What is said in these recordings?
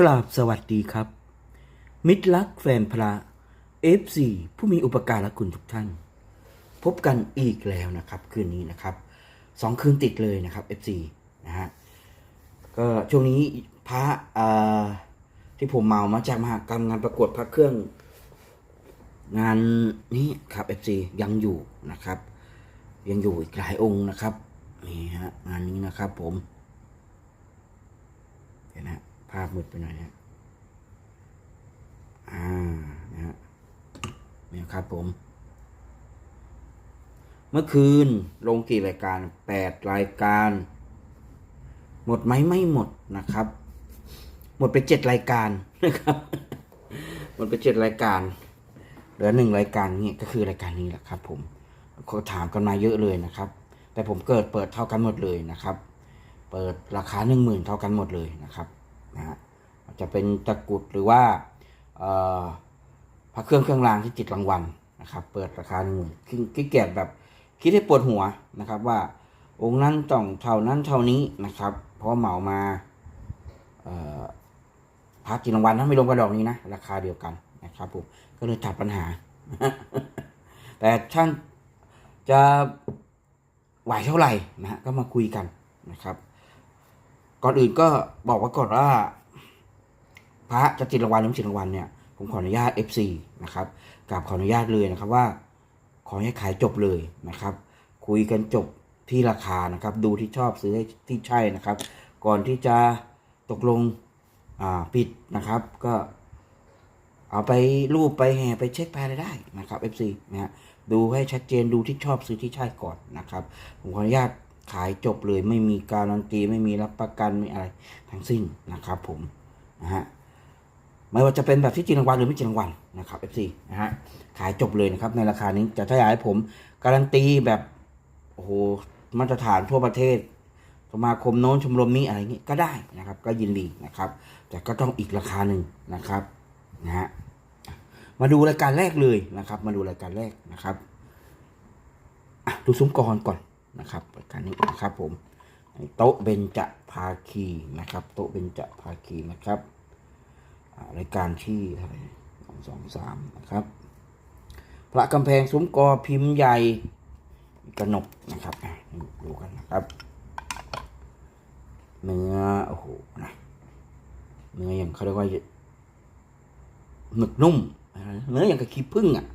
กราบสวัสดีครับ มิตรรักแฟนพระ F4 ผู้มีอุปการะคุณทุกท่าน พบกันอีกแล้วนะครับ คืนนี้นะครับสองคืนติดเลยนะครับ F4 นะฮะก็ช่วงนี้พระที่ผมเมามาจากมหากรรมงานประกวดพระเครื่อง งานนี้ครับ F4 ยังอยู่นะครับ ยังอยู่อีกหลายองค์นะครับนี่ฮะงานนี้นะครับผมาพมืดไปหน่อยนะฮะอ่านะฮะนี่ครับผม เมื่อคืนลงกี่รายการแปดรายการ หมดไหมไม่หมดนะครับ หมดไปเจ็ดรายการนะครับหมดไปเจ็ดรายการเหลือหนึ่งรายการนี่ก็คือรายการนี้แหละครับ ผมเขาถามกันมาเยอะเลยนะครับ แต่ผมเกิดเปิดเท่ากันหมดเลยนะครับ เปิดราคาหนึ่งหมื่นเท่ากันหมดเลยนะครับ นะฮะจะเป็นตะกรุดหรือว่าพระเครื่องเครื่องรางที่ติดรางวัลนะครับ เปิดราคาหนึ่งหมื่นขี้เกียจแบบคิดให้ปวดหัวนะครับว่าองค์นั้นต้องเท่านั้นเท่านี้นะครับ เพราะเหมามาพระติดรางวัลนะไม่รวมกระดอกนี้นะ ราคาเดียวกันนะครับผมก็เลยตัดปัญหา แต่ท่านจะไหวเท่าไหร่นะฮะก็มาคุยกันนะครับ ก่อนอื่นก็บอกไว่าก่อนว่า พระจะติดรางวัลหรือไม่ติดรางวัลเนี่ยผมขออนุญาต FC นะครับกราบขออนุญาตเลยนะครับว่า ขอให้ขายจบเลยนะครับ คุยกันจบที่ราคานะครับ ดูที่ชอบซื้อให้ที่ใช่นะครับ ก่อนที่จะตกลงอ่าปิดนะครับ ก็ เอาไปรูปไปแห่ไปเช็คไปอะไรได้นะครับ FC นะฮะดูให้ชัดเจนดูที่ชอบซื้อที่ใช่ก่อนนะครับ ผมขออนุญาต ขายจบเลยไม่มีการันตีไม่มีรับประกันไม่อะไรทั้งสิ้นนะครับผมนะฮะไม่ว่าจะเป็นแบบที่จริงรางวัลหรือไม่จริงรางวัลนะครับ FC นะฮะขายจบเลยนะครับในราคานี้จะถ้าอยากให้ผมการันตีแบบโอ้โหมาตรฐานทั่วประเทศสมาคมโน้นชมรมนี้อะไรอย่างงี้ก็ได้นะครับ ก็ยินดีนะครับ แต่ก็ต้องอีกราคาหนึ่งนะครับนะฮะมาดูรายการแรกเลยนะครับ มาดูรายการแรกนะครับดูซุ้มกรก่อน นะครับรายการนี้นะครับผมโต๊ะเบญจภาคีนะครับ โต๊ะเบญจภาคีนะครับรายการที่เท่าไหร่สองสองสามนะครับ พระกำแพงซุ้มกอพิมพ์ใหญ่กระหนกนะครับดูกันนะครับ เนื้อโอ้โหนะเนื้ออย่างเขาเรียกว่าหนึกนุ่มเนื้ออย่างกับขี้ผึ้งอะ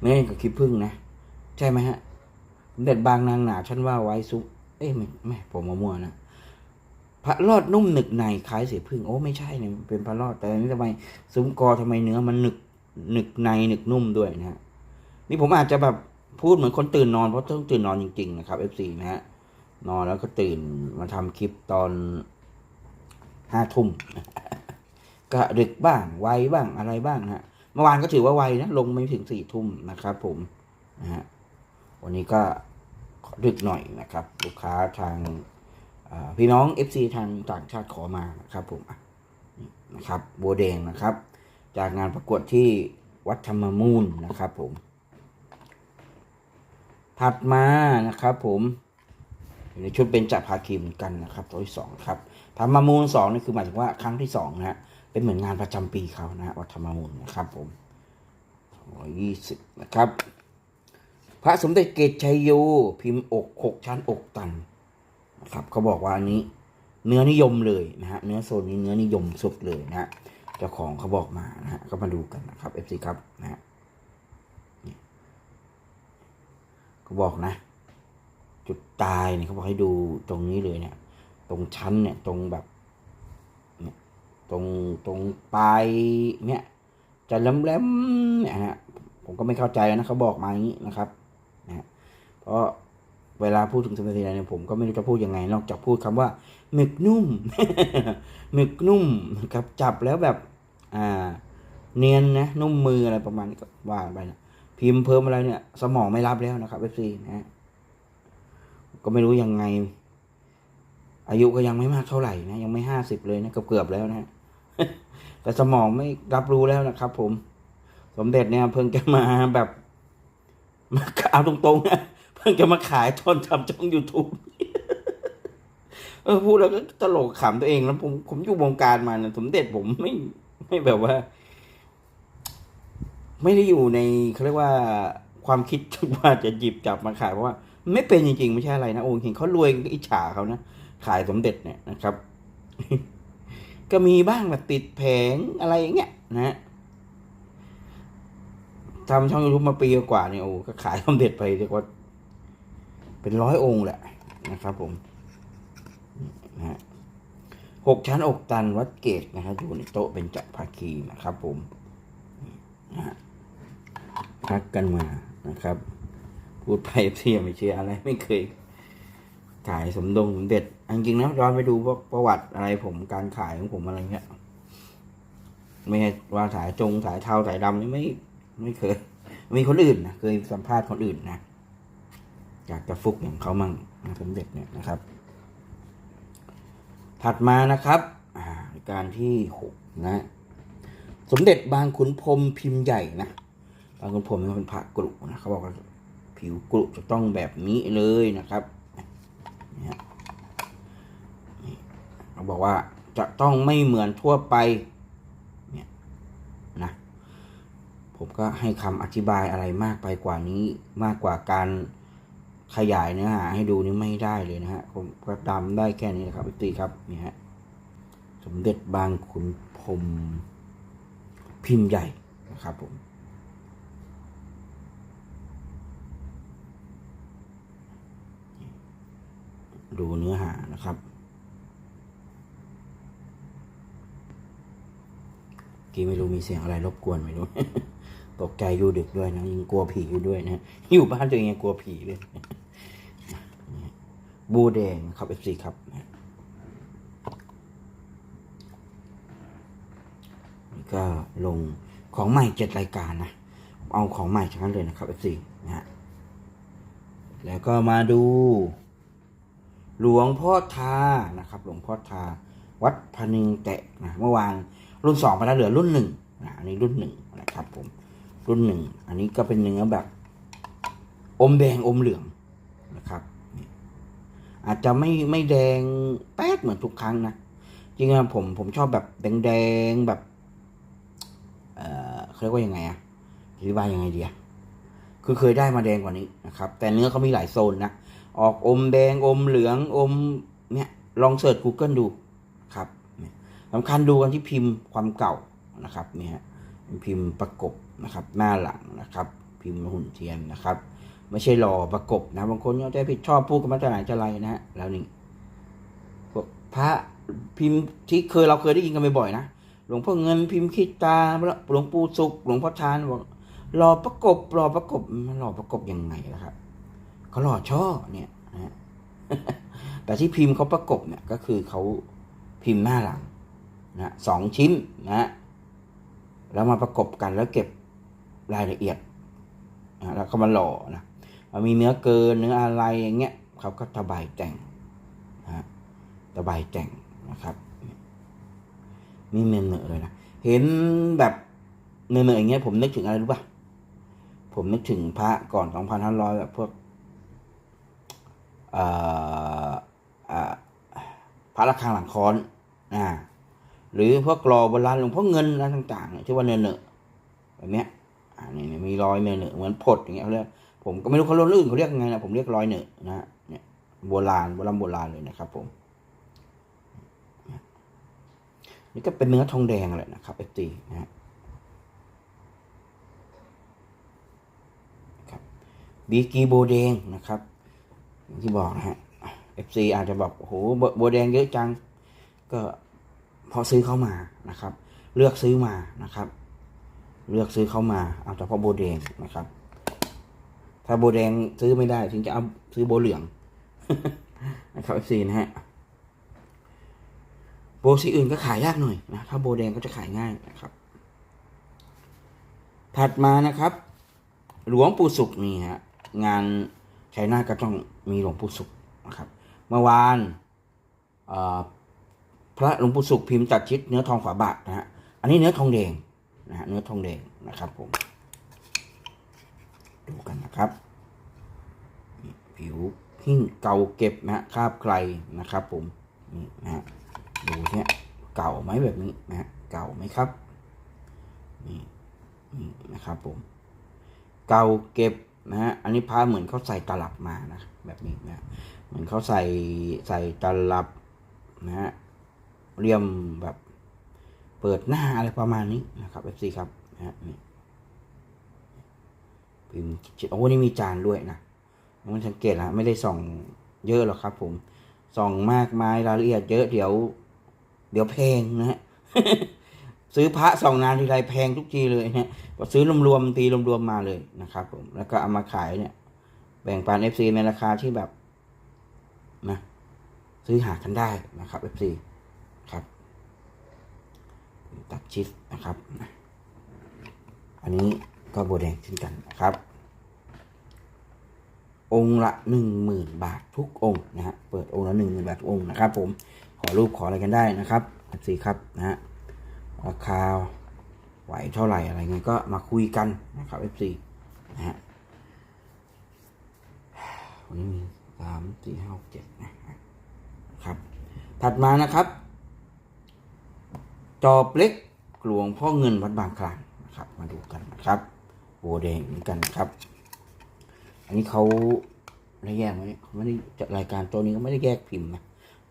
เนื้ออย่างกับขี้ผึ้งนะ ใช่ไหมฮะ สมเด็จบางนางหนาฉันว่าไว้ซุปเอ้ยไม่ไม่ผมมามั่วนะพระรอดนุ่มหนึกในคล้ายเสียพึ่งโอ้ไม่ใช่เนี่ยเป็นพระรอดแต่นนี้ทำไมซุ้มกอทำไมเนื้อมันหนึกหนึกในหนึกนุ่มด้วยนะฮะนี่ผมอาจจะแบบพูดเหมือนคนตื่นนอนเพราะต้องตื่นนอนจริงๆนะครับ F4 นะฮะนอนแล้วก็ตื่นมาทำคลิปตอนห้าทุ่มก็ดึกบ้างไวบ้างอะไรบ้างนะฮะเมื่อวานก็ถือว่าไวนะลงไม่ถึงสี่ทุ่มนะครับผมนะฮะ วันนี้ก็ดึกหน่อยนะครับ ลูกค้าทางพี่น้อง FC ทางต่างชาติขอมานะครับผมนะครับบัวแดงนะครับ จากงานประกวดที่วัดธรรมมูลนะครับผม ถัดมานะครับผมอยู่ในชุดเป็นจับภาคีเหมือนกันนะครับ ตัวที่สองครับธรรมมูลสองนี่คือหมายถึงว่าครั้งที่สองนะฮะเป็นเหมือนงานประจำปีเขานะฮะวัดธรรมมูลนะครับผมร้อยยี่สิบนะครับ พระสมเด็จเกตชัยโยพิมพ์อกหกชั้นอกตันนะครับเขาบอกว่าอันนี้เนื้อนิยมเลยนะฮะเนื้อโซนนี้เนื้อนิยมสุดเลยนะฮะเจ้าของเขาบอกมานะฮะก็มาดูกันนะครับ FC ครับนะฮะเขาบอกนะ จุดตายเนี่ยเขาบอกให้ดูตรงนี้เลยเนี่ย ตรงชั้นเนี่ยตรงแบบเนี่ยตรงตรงปลายเนี่ยจะแหลมๆเนี่ยฮะผมก็ไม่เข้าใจนะเขาบอกมาอย่างนี้นะครับ นะเพราะเวลาพูดถึงสมุนไพรเนี่ยผมก็ไม่รู้จะพูดยังไง นอกจากพูดคำว่าหมึกนุ่มหมึกนุ่มนะครับจับแล้วแบบอ่าเนียนนะนุ่มมืออะไรประมาณนี้ก็ว่าไปนะพิมพ์เพิ่มอะไรเนี่ย สมองไม่รับแล้วนะครับเอฟซีนะฮะก็ไม่รู้ยังไง อายุก็ยังไม่มากเท่าไหร่นะยังไม่ห้าสิบเลยนะเกือบเกือบแล้วนะแต่สมองไม่รับรู้แล้วนะครับ ผม สมเด็จเนี่ยเพิ่งจะมาแบบ เอาตรงๆนะเพิ่งจะมาขายตอนทำช่องยูทูบเออพูดแล้วก็ตลกขำตัวเองแล้วผมผมอยู่วงการมานะสมเด็จผมไม่ไม่แบบว่า ไม่ได้อยู่ในเขาเรียกว่าความคิดว่าจะหยิบจับมาขายเพราะว่า ไม่เป็นจริงๆ ไม่ใช่อะไรนะโอ้เห็นเขารวยอิจฉาเขานะขายสมเด็จเนี่ยนะครับ ก็มีบ้างแบบติดแผงอะไรอย่างเงี้ยนะฮะ ทำช่องยูทูบมาปีกว่าเนี่ยโอ้ก็ขายสมเด็จไปเรียกว่าเป็นร้อยองค์แหละนะครับผมนะฮะหกชั้นอกตันวัดเกตนะครับอยู่ในโต๊ะเป็นจักรภาคีนะครับผมนะฮะพักกันมานะครับ พูดไปเพียไม่เชื่ออะไรไม่เคย ขายสมดงสมเด็จจริงๆนะย้อนไปดูพวกประวัติอะไรผมการขายของผมอะไรเงี้ยไม่ใช่ว่าสายจงสายเทาสายดำนี่ไม่ ไม่เคย มีคนอื่นนะเคยสัมภาษณ์คนอื่นนะอยากจะฟุกอย่างเขามั่งนะสมเด็จเนี่ยนะครับ ถัดมานะครับการที่หกนะ สมเด็จบางขุนพรมพิมพ์ใหญ่นะบางขุนพรมเป็นพระกรุนะเขาบอกว่าผิวกรุจะต้องแบบนี้เลยนะครับเนี่ยนี่เขาบอกว่าจะต้องไม่เหมือนทั่วไป เนี่ยนะ ผมก็ให้คำอธิบายอะไรมากไปกว่านี้มากกว่าการขยายเนื้อหาให้ดูนี่ไม่ได้เลยนะฮะผมก็ดำได้แค่นี้นะครับพี่ตีครับนี่ฮะสมเด็จบางขุนพรมพิมพ์ใหญ่นะครับผมดูเนื้อหานะครับ กี่ไม่รู้มีเสียงอะไรรบกวนไม่รู้ ตกใจอยู่ดึกด้วยนะยังกลัวผีอยู่ด้วยนะอยู่บ้านตัวเองยังกลัวผีเลยบูแดงครับเอฟซีครับนี่ก็ลงของใหม่เจ็ดรายการนะเอาของใหม่ทั้งนั้นเลยนะครับเอฟซีนะฮะแล้วก็มาดู หลวงพ่อทานะครับ หลวงพ่อทา วัดพนึงแตะนะเมื่อวานรุ่นสองไปแล้วเหลือรุ่นหนึ่งนะอันนี้รุ่นหนึ่งนะครับผม รุ่นหนึ่ง อันนี้ก็เป็นเนื้อแบบ อมแดงอมเหลืองนะครับอาจจะไม่ไม่แดงแป๊ดเหมือนทุกครั้งนะจริงๆผมผมชอบแบบแดงแดงๆแบบ เอ่อเขาเรียกว่ายังไงอะอธิบายยังไงดีอะคือเคยได้มาแดงกว่านี้นะครับ แต่เนื้อเขามีหลายโซนนะออกอมแดงอมเหลืองอมเนี่ยลองเสิร์ช Google ดูครับสำคัญดูกันที่พิมพ์ความเก่านะครับเนี่ยฮะ พิมพ์ประกบนะครับ หน้าหลังนะครับ พิมพ์หุ่นเทียนนะครับ ไม่ใช่รอประกบนะบางคนเข้าใจผิดชอบพูดกันมาแต่ไหนจะไรนะฮะแล้วนี่พวกพระพิมพ์ที่เคยเราเคยได้ยินกันบ่อยๆนะหลวงพ่อเงินพิมพ์คิดตาหลวงปู่สุขหลวงพ่อชานบอกรอประกบรอประกบมันรอประกบยังไงล่ะครับเขาหล่อช่อเนี่ยนะฮะแต่ที่พิมพ์เขาประกบเนี่ยก็คือเขาพิมพ์หน้าหลังนะสองชิ้นนะฮะ แล้วมาประกบกันแล้วเก็บรายละเอียดนะแล้วก็มาหล่อนะมันมีเนื้อเกินเนื้ออะไรอย่างเงี้ยเขาก็ตะบายแต่งนะตะบายแต่งนะครับนี่เนื้อเนอเลยนะเห็นแบบเนื้อเนอะอย่างเงี้ยผมนึกถึงอะไรรู้ป่ะผมนึกถึงพระก่อนสองพันห้าร้อยแบบพวกเอ่อเอ่อพระระฆังหลังค้อนอ่า หรือพวกกรอโบราณหลวงพ่อเงินอะไรต่างๆเนี่ยชื่อว่าเนเนอแบบเนี้ยอ่านี่นี่มีรอยเนเนอเหมือนผดอย่างเงี้ยเขาเรียกผมก็ไม่รู้เขาเรียกอื่นเขาเรียกไงนะผมเรียกรอยเนอนะฮะเนี่ยโบราณโบราณโบราณเลยนะครับ ผมนี่ก็เป็นเนื้อทองแดงแหละนะครับเอฟตีนะฮะครับบีกีโบแดงนะครับที่บอกนะฮะ FC อาจจะบอกโอ้โหโบแดงเยอะจัง ก็ พอซื้อเข้ามานะครับ เลือกซื้อมานะครับ เลือกซื้อเข้ามาเอาเฉพาะโบแดงนะครับ ถ้าโบแดงซื้อไม่ได้ถึงจะเอาซื้อโบเหลืองนะครับ FC นะฮะโบสีอื่นก็ขายยากหน่อยนะถ้าโบแดงก็จะขายง่ายนะครับ ถัดมานะครับ หลวงปู่สุขนี่ฮะงานชัยนาทก็ต้องมีหลวงปู่สุขนะครับ เมื่อวานเอ่อ พระหลวงปู่สุขพิมพ์จัดชิดเนื้อทองฝาบาทนะฮะอันนี้เนื้อทองแดงนะฮะเนื้อทองแดงนะครับผมดูกันนะครับ ผิวหิ้งเก่าเก็บนะฮะคราบใครนะครับผมนี่นะฮะดูเนี่ยเก่าไหมแบบนี้นะฮะเก่าไหมครับนี่นี่นะครับผม เก่าเก็บนะฮะอันนี้พระเหมือนเขาใส่ตลับมานะแบบนี้นะเหมือนเขาใส่ใส่ตลับนะฮะ เรียมแบบเปิดหน้าอะไรประมาณนี้นะครับเอฟซีครับนะฮะนี่พิมพ์โอ้นี่มีจานด้วยนะมันสังเกตนะไม่ได้ส่องเยอะหรอกครับผมส่องมากมายรายละเอียดเยอะเดี๋ยว เดี๋ยวแพงนะฮะซื้อพระสองนานทีไรแพงทุกทีเลยนี่ยพอซื้อรวมๆตีรวมๆมาเลยนะครับผมแล้วก็เอามาขายเนี่ย แบ่งปัน FC ในราคาที่แบบนะซื้อหากันได้นะครับ FC ครับ ตัดชิปนะครับ อันนี้ก็โบแดงเช่นกันนะครับ องค์ละหนึ่งหมื่นบาททุกองค์นะฮะเปิดองค์ละหนึ่งหมื่นบาททุกองค์นะครับ ผมขอรูปขออะไรกันได้นะครับ FC ครับนะฮะราคาไหวเท่าไหร่อะไรเงี้ยก็มาคุยกันนะครับ FC นะฮะวันนี้มีสามสี่ห้าหกเจ็ดนะครับ ถัดมานะครับ จอบเล็กหลวงพ่อเงินวัดบางคลานนะครับ มาดูกันนะครับโบแดงเหมือนกันนะครับ อันนี้เขาได้แยกไหมเขาไม่ได้รายการตัวนี้ก็ไม่ได้แยกพิมพ์นะ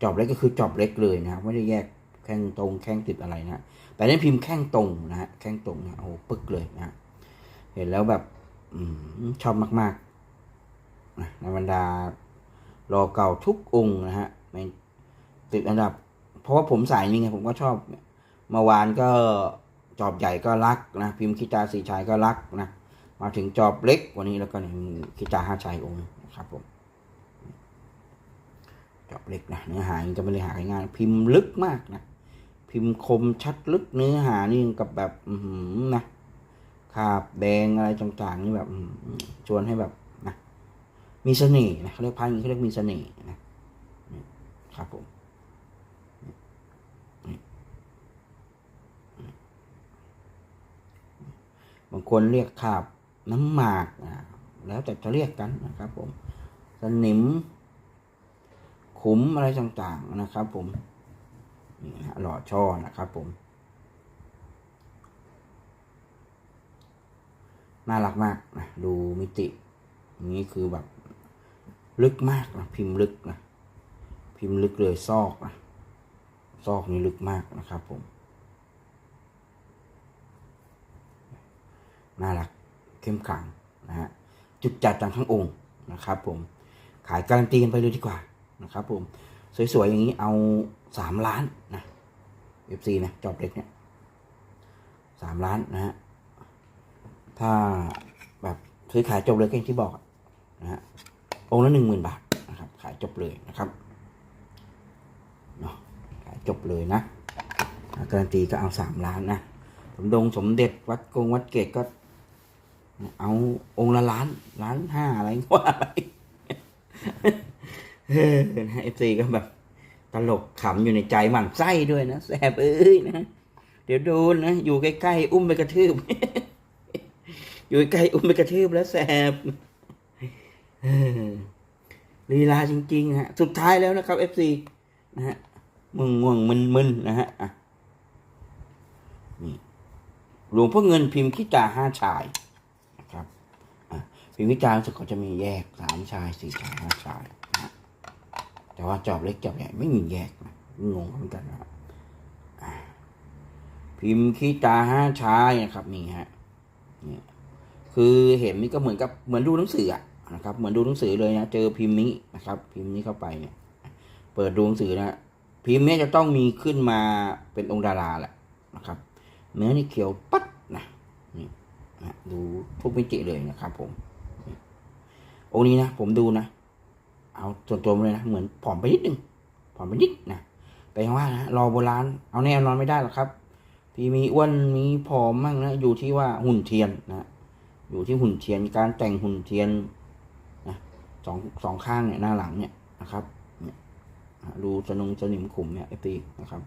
จอบเล็กก็คือจอบเล็กเลยนะครับไม่ได้แยกแข้งตรงแข้งติดอะไรนะแต่นี่พิมพ์แข้งตรงนะฮะแข้งตรงนี่ยโอ้ปึกเลยนะเห็นแล้วแบบอชอบมากๆนะในบรรดารอเก่าทุกองค์นะฮะในติดอันดับ เพราะว่าผมสายนี้ไงผมก็ชอบ เมื่อวานก็จอบใหญ่ก็รักนะ พิมพ์คิตาสีชายก็รักนะ มาถึงจอบเล็กวันนี้แล้วก็เนี่ยมีคิตาห้าชายองค์นะครับผมจอบเล็กนะเนื้อหายังจะไม่ได้หาง่ายพิมพ์ลึกมากนะ พิมพ์คมชัดลึกเนื้อหานี่กับแบบอืนะขาบแดงอะไรต่างๆนี่แบบชวนให้แบบนะมีเสน่ห์นะเขาเรียกพันเขาเรียกมีเสน่ห์นะครับผม บางคนเรียกขาบน้ำหมากนะแล้วแต่จะเรียกกันนะครับ ผมสนิม ขุมอะไรต่างๆนะครับ ผมนี่นะฮะหล่อช่อนะครับ ผม น่ารักมากนะดูมิตินี้คือแบบลึกมากนะพิมพ์ลึกนะพิมพ์ลึกเลยซอกนะซอกนี่ลึกมากนะครับ ผม น่ารักเข้มขลังนะฮะจุดจัดจังทั้งองค์นะครับผมขายการันตีกันไปเลยดีกว่านะครับผมสวยๆอย่างนี้เอาสามล้านนะ FC นะจอบเล็กเนี่ยสามล้านนะฮะถ้าแบบซื้อขายจบเลยก็อย่างที่บอกนะฮะองค์ละหนึ่งหมื่นบาทนะครับ ขายจบเลยนะครับเนาะขายจบเลยนะการันตีก็เอาสามล้านนะสมดงสมเด็จวัดกงวัดเกตก็ เอาองค์ละล้านล้านห้าอะไรว่าไปเออเอฟซีก็แบบ ตลกขำอยู่ในใจหมั่นไส้ด้วยนะแสบเอ้ยนะเดี๋ยวโดนนะอยู่ใกล้ๆอุ้มไปกระทืบ อยู่ใกล้ๆอุ้มไปกระทืบแล้วแสบเออลีลาจริงๆฮะ สุดท้ายแล้วนะครับเอฟซีนะฮะมึงง่วงมึนมึนนะฮะนี่หลวงพ่อเงินพิมพ์ขี้ตาห้าชาย อะพิมพ์ขี้ตารู้สึกเขาจะมีแยกสามชายสี่ชายห้าชายนะแต่ว่าจอบเล็กจอบใหญ่ไม่มีแยกนะงงเหมือนกันนะครับพิมพ์คีตาห้าชายนะครับนี่ฮะนี่คือเห็นนี่ก็เหมือนกับเหมือนดูหนังสืออะนะครับ เหมือนดูหนังสือเลยนะเจอพิมพ์นี้นะครับ พิมพ์นี้เข้าไปเนี่ย เปิดดูหนังสือนะพิมพ์นี้จะต้องมีขึ้นมาเป็นองค์ดาราแหละนะครับ เนื้อนี่เขียวปั๊ดนะนี่นะดูทุกมิติเลยนะครับผม องค์นี้นะผมดูนะ เอาส่วนตัวเลยนะเหมือนผอมไปนิดนึงผอมไปนิดนะแต่ยังว่านะรอโบราณเอาแน่นอนไม่ได้หรอกครับที่มีอ้วนมีผอมมั่งนะอยู่ที่ว่าหุ่นเทียนนะอยู่ที่หุ่นเทียนการแต่งหุ่นเทียนนะสองสองข้างเนี่ยหน้าหลังเนี่ยนะครับเนี่ยดูสนงสนิมขุมเนี่ยไอตีนะครับ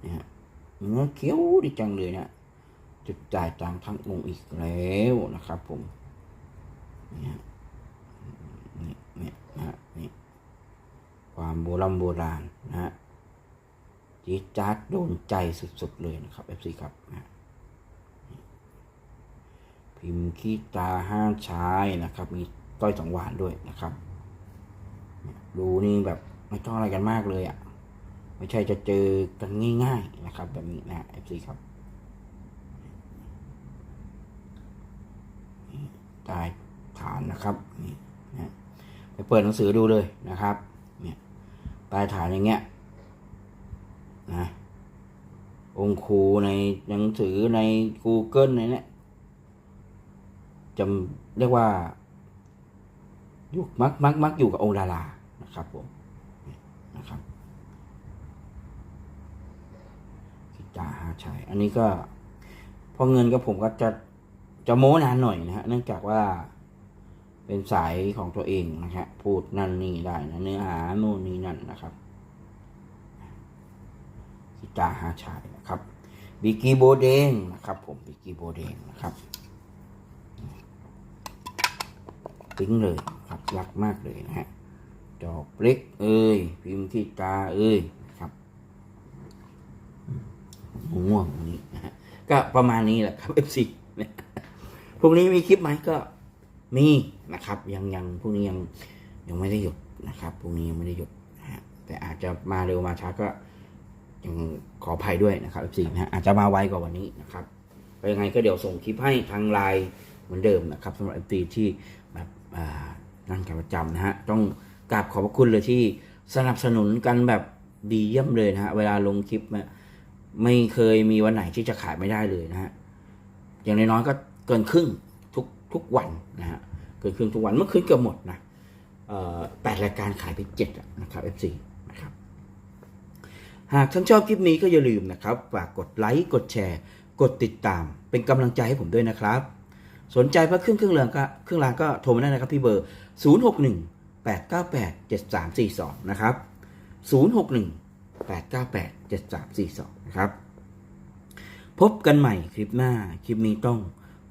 เนี่ยฮะเนื้อเคี้ยวดีจังเลยเนี่ยจุดจ่ายตังทั้งองค์อีกแล้วนะครับผมเนี่ย นี่เนี่ยนะฮะนี่พอ ความโบราณโบราณนะฮะจีจ๊าดโดนใจสุดๆเลยนะครับ FC ครับนะพิมพ์ขี้ตาห้ามใช้นะครับ มีต้อยสองหวานด้วยนะครับดูนี่แบบไม่ต้องอะไรกันมากเลยอะ่ะ ไม่ใช่จะเจอกันง่ายๆนะครับ แบบนี้นะ FC ครับนี่ใต้ฐานนะครับนี่นะไปเปิดหนังสือดูเลยนะครับ เนี่ยฐานอย่างเงี้ยนะองคูในหนังสือใน Google ในเนี้ยจะเรียกว่าอยู่มักมักมักอยู่กับองค์ดารานะครับผมนะครับกิจาหาชัยอันนี้ก็พอเงินกับผมก็จะจะโม้นานหน่อยนะฮะเนื่องจากว่า เป็นสายของตัวเองนะฮะพูดนั่นนี่ได้นะเนื้อหาโน่นนี่นั่นนะครับกิจาหาชัยนะครับบิกกี้โบเดงนะครับ ผมบิกกี้โบเดงนะครับปิ๊งเลยครับรักมากเลยนะฮะดอกเล็กเอ้ยพิมพ์ที่ตาเอ้ยนะครับง่วงนี้นะฮะก็ประมาณนี้แหละครับ FC นะพรุ่งนี้มีคลิปไหมก็ มีนะครับ ยังยังพรุ่งนี้ยังยังไม่ได้หยุดนะครับพรุ่งนี้ยังไม่ได้หยุดนะฮะแต่อาจจะมาเร็วมาช้าก็ยังขออภัยด้วยนะครับ FC นะฮะอาจจะมาไวกว่าวันนี้นะครับไปยังไงก็เดี๋ยวส่งคลิปให้ทางไลน์เหมือนเดิมนะครับสำหรับ FC ที่แบบนั่งกันประจำนะฮะต้องกราบขอบพระคุณเลยที่สนับสนุนกันแบบดีเยี่ยมเลยนะฮะเวลาลงคลิปเนี่ยไม่เคยมีวันไหนที่จะขายไม่ได้เลยนะฮะอย่างน้อยๆก็เกินครึ่ง ทุกวันนะฮะเกินครึ่งทุกวันเมื่อคืนเกือบหมดนะเอ่อแปดรายการขายไปเจ็ดนะครับ FC นะครับหากท่านชอบคลิปนี้ก็อย่าลืมนะครับฝากกดไลค์กดแชร์ กดติดตาม เป็นกำลังใจให้ผมด้วยนะครับ สนใจพระเครื่องเครื่องเรางก็เครื่องรางก็โทรมาได้นะครับที่เบอร์ 061 898 7342 นะครับ 061 898 7342 นะครับ พบกันใหม่คลิปหน้าคลิปนี้ต้อง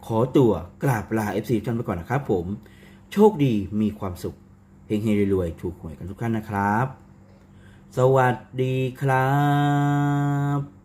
ขอตัวกราบลา FC ท่านไปก่อนนะครับผม โชคดีมีความสุขเฮงเฮงรวยๆถูกหวยกันทุกท่านนะครับ สวัสดีครับ